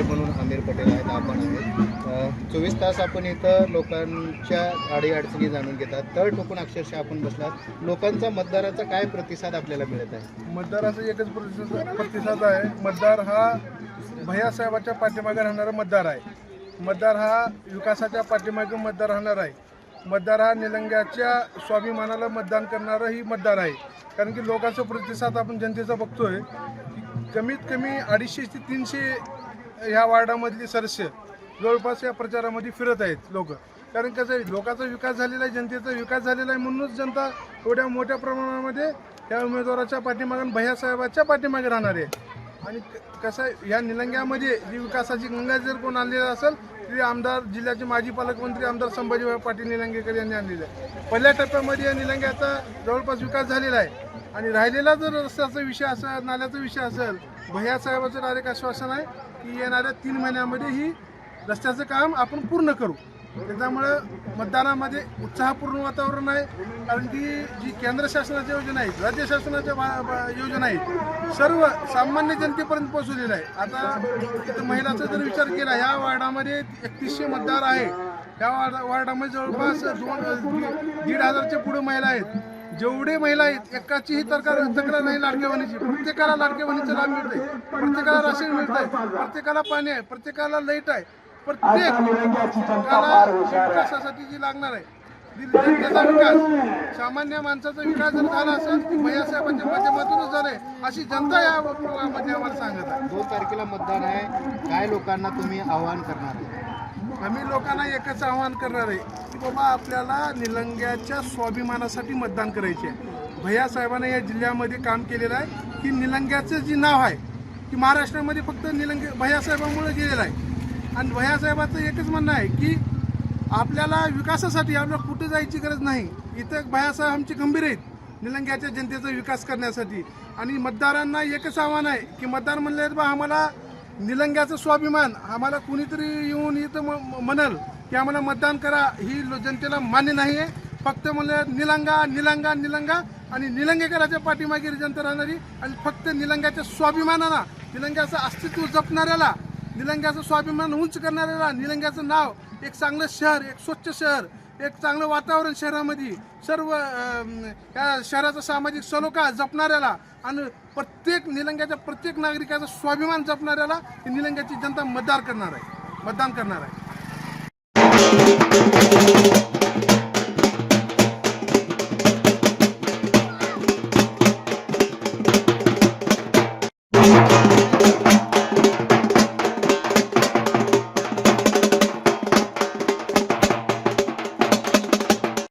म्हणून आमिर पटेल आहेत आपण आहेत. चोवीस तास आपण इथं लोकांच्या अडीअडचणी जाणून घेतात. तर टोकून अक्षरशः आपण बसलात. लोकांचा मतदाराचा काय प्रतिसाद आपल्याला मिळत आहे? मतदाराचा एकच प्रतिसाद प्रतिसाद आहे. मतदार हा भैयासाहेबाच्या पाठीमागे राहणारा मतदार आहे. मतदार हा विकासाच्या पाठीमागे मतदार राहणार आहे. मतदार हा निलंग्याच्या स्वाभिमानाला मतदान करणारा ही मतदार आहे. कारण की लोकांचा प्रतिसाद आपण जनतेचा बघतोय. कमीत कमी अडीचशे ते तीनशे ह्या वार्डामधली सदस्य जवळपास या प्रचारामध्ये फिरत आहेत लोक. कारण कसं आहे लोकांचा विकास झालेला आहे जनतेचा विकास झालेला आहे म्हणूनच जनता एवढ्या मोठ्या प्रमाणामध्ये त्या उमेदवाराच्या पाठीमागून भैयासाहेबाच्या पाठीमागे राहणार आहे. आणि क- कसं आहे ह्या निलंग्यामध्ये जी विकासाची गंगा जर कोण आणलेला असेल श्री आमदार जिल्ह्याचे माजी पालकमंत्री आमदार संभाजी पाटील निलंगेकर यांनी आणलेलं आहे. पहिल्या टप्प्यामध्ये या निलंग्याचा जवळपास विकास झालेला आहे. आणि राहिलेला जर रस्त्याचा विषय असेल नाल्याचा विषय असेल भैयासाहेबाचं डायरेक्ट आश्वासन आहे की येणाऱ्या तीन महिन्यामध्ये ही रस्त्याचं काम आपण पूर्ण करू. त्याच्यामुळं मतदानामध्ये उत्साहपूर्ण वातावरण आहे. कारण की जी केंद्र शासनाच्या योजना आहेत राज्य शासनाच्या योजना आहेत सर्व सामान्य जनतेपर्यंत पोहोचलेलं आहे. आता इथं महिलाचा जर विचार केला ह्या वार्डामध्ये एकतीसशे मतदार आहे या वार्ड वार्डामध्ये जवळपास दोन दीड- हजारच्या पुढे महिला आहेत. जेवढे महिला आहेत एकाचीही तक्रार तक्रार नाही लाडकेवाणीची प्रत्येकाला लाडकेवाणीचा बहिणीचा लाभ मिळतोय. प्रत्येकाला राशन मिळत आहे प्रत्येकाला पाणी आहे. प्रत्येकाला लाइट आहे. प्रत्येक प्रत्येकाला विकासासाठी जी लागणार आहे जी जनतेचा विकास सामान्य माणसाचा विकास जर झाला असेल भैयासाहेबांच्या माध्यमातूनच झालाय अशी जनता या मध्ये आम्हाला सांगत आहे. दोन तारखेला मतदान आहे. काय लोकांना तुम्ही आवाहन करणार आहे? आम्ही लोकांना एकच आवाहन करणार आहे की बाबा आपल्याला निलंग्याच्या स्वाभिमानासाठी मतदान करायचे आहे. भैया साहेबांनी या जिल्ह्यामध्ये काम केलेलं आहे की निलंग्याचं जे नाव आहे की महाराष्ट्रामध्ये फक्त निलंगे भैयासाहेबांमुळे गेलेलं आहे. आणि भयासाहेबाचं एकच म्हणणं आहे की आपल्याला विकासासाठी आपल्याला कुठे जायची गरज नाही. इथं भयासाहेब आमचे गंभीर आहेत निलंग्याच्या जनतेचा विकास करण्यासाठी. आणि मतदारांना एकच आव्हान आहे की मतदार म्हणले बा आम्हाला निलंग्याचं स्वाभिमान आम्हाला कुणीतरी येऊन इथं म- म्हणल की आम्हाला मतदान करा ही लो- जनतेला मान्य नाही आहे फक्त म्हणलं निलंगा निलंगा निलंगा आणि निलंगेकराच्या पाठीमागे जनता राहणारी आणि फक्त निलंग्याच्या स्वाभिमानाला निलंग्याचं अस्तित्व जपणाऱ्याला निलंग्याचं स्वाभिमान उंच करणाऱ्याला निलंग्याचं नाव एक चांगलं शहर एक स्वच्छ शहर एक चांगलं वातावरण शहरामध्ये सर्व या शहराचा सामाजिक सलोखा जपणाऱ्याला आणि प्रत्येक निलंग्याच्या प्रत्येक नागरिकाचा स्वाभिमान जपणाऱ्याला निलंग्याची जनता मतदार करणार आहे मतदान करणार आहे.